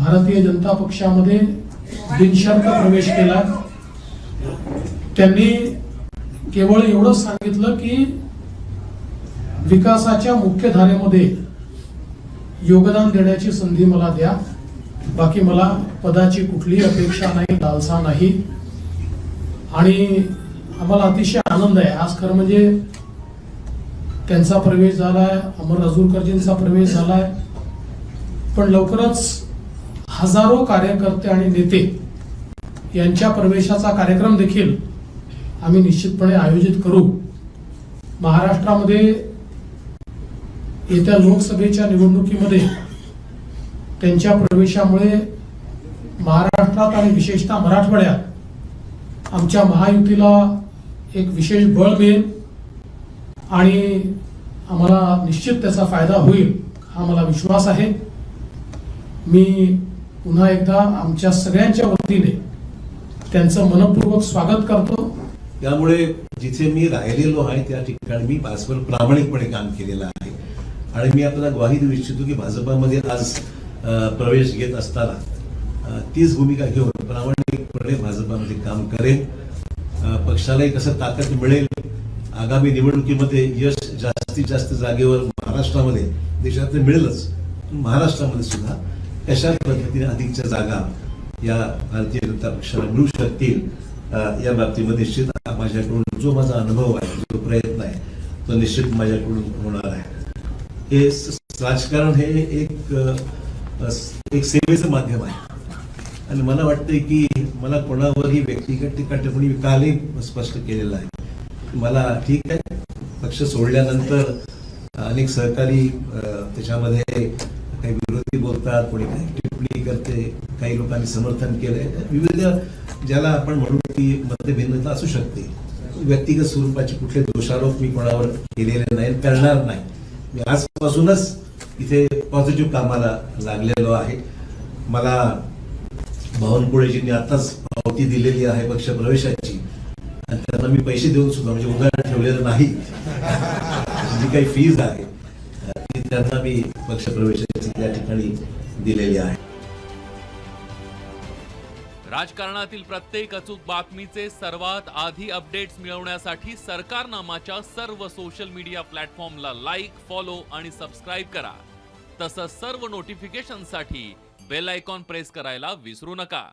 भारतीय जनता पक्षामध्ये बिनशर्त प्रवेश केला. त्यांनी केवळ एवढंच सांगितलं की विकासाच्या मुख्य धारेमध्ये योगदान देण्याची संधी मला द्या. बाकी मला पदाची कुठलीही अपेक्षा नाही लालसा नाही. आणि आम्हाला अतिशय आनंद आहे. आज खरं म्हणजे त्यांचा प्रवेश झालाय अमर राजूरकरजींचा प्रवेश झालाय. पण लवकरच हजारो कार्यकर्ते आणि नेते यांच्या प्रवेशाचा कार्यक्रम देखील आम्ही निश्चितपणे आयोजित करू. महाराष्ट्रामध्ये येत्या लोकसभेच्या निवडणुकीमध्ये त्यांच्या प्रवेशामुळे महाराष्ट्रात आणि विशेषतः मराठवाड्यात आमच्या महायुतीला एक विशेष बळ मिळेल आणि आम्हाला निश्चित त्याचा फायदा होईल हा मला विश्वास आहे. मी पुन्हा एकदा आमच्या सगळ्यांच्या वतीने त्यांचं मनपूर्वक स्वागत करतो. त्यामुळे जिथे मी राहिलेलो आहे त्या ठिकाणी मी भाजपवर प्रामाणिकपणे काम केलेलं आहे. आणि मी आपल्याला ग्वाही देऊ इच्छितो की भाजपामध्ये आज प्रवेश घेत असताना तीच भूमिका घेऊन प्रामाणिकपणे भाजपामध्ये काम करेन. पक्षालाही कसं ताकद मिळेल आगामी निवडणुकीमध्ये यश जास्तीत जास्त जागेवर महाराष्ट्रामध्ये देशात मिळेलच महाराष्ट्रामध्ये सुद्धा कशा पद्धतीने अधिकच्या जागा या भारतीय जनता पक्षाला मिळू शकतील या बाबतीमध्ये निश्चित माझ्याकडून जो माझा अनुभव आहे जो प्रयत्न आहे तो निश्चित माझ्याकडून होणार आहे. हे राजकारण हे एक एक सेवेचं माध्यम आहे. आणि मला वाटतंय की मला कोणावरही व्यक्तिगत टीका टिप्पणी कालही स्पष्ट केलेलं आहे. मला ठीक आहे पक्ष सोडल्यानंतर अनेक सहकारी त्याच्यामध्ये काही विरोधी बोलतात कोणी काही टिप्पणी करते काही लोकांनी समर्थन केलंय. विविध ज्याला आपण म्हणू की मतभिन्नता असू शकते. व्यक्तिगत स्वरूपाचे कुठले दोषारोप मी कोणावर केलेले नाही करणार नाही. मी आजपासूनच इथे पॉझिटिव्ह कामाला लागलेलो आहे. मला बावनकुळेजींनी आताच पावती दिलेली आहे पक्ष प्रवेशाची आणि त्यांना मी पैसे देऊन सुद्धा म्हणजे उदाहरण ठेवलेलं नाही. जी काही फीज आहे. त्यांना मी पक्षप्रवेशाची त्या ठिकाणी दिलेली आहे. राजकारणातील प्रत्येक अचूक बातमीचे सर्वात आधी अपडेट्स मिळवण्यासाठी सरकारनामाच्या सर्व सोशल मीडिया प्लॅटफॉर्मला लाईक फॉलो आणि सबस्क्राईब करा. तसंच सर्व नोटिफिकेशनसाठी बेल आयकॉन प्रेस करायला विसरू नका.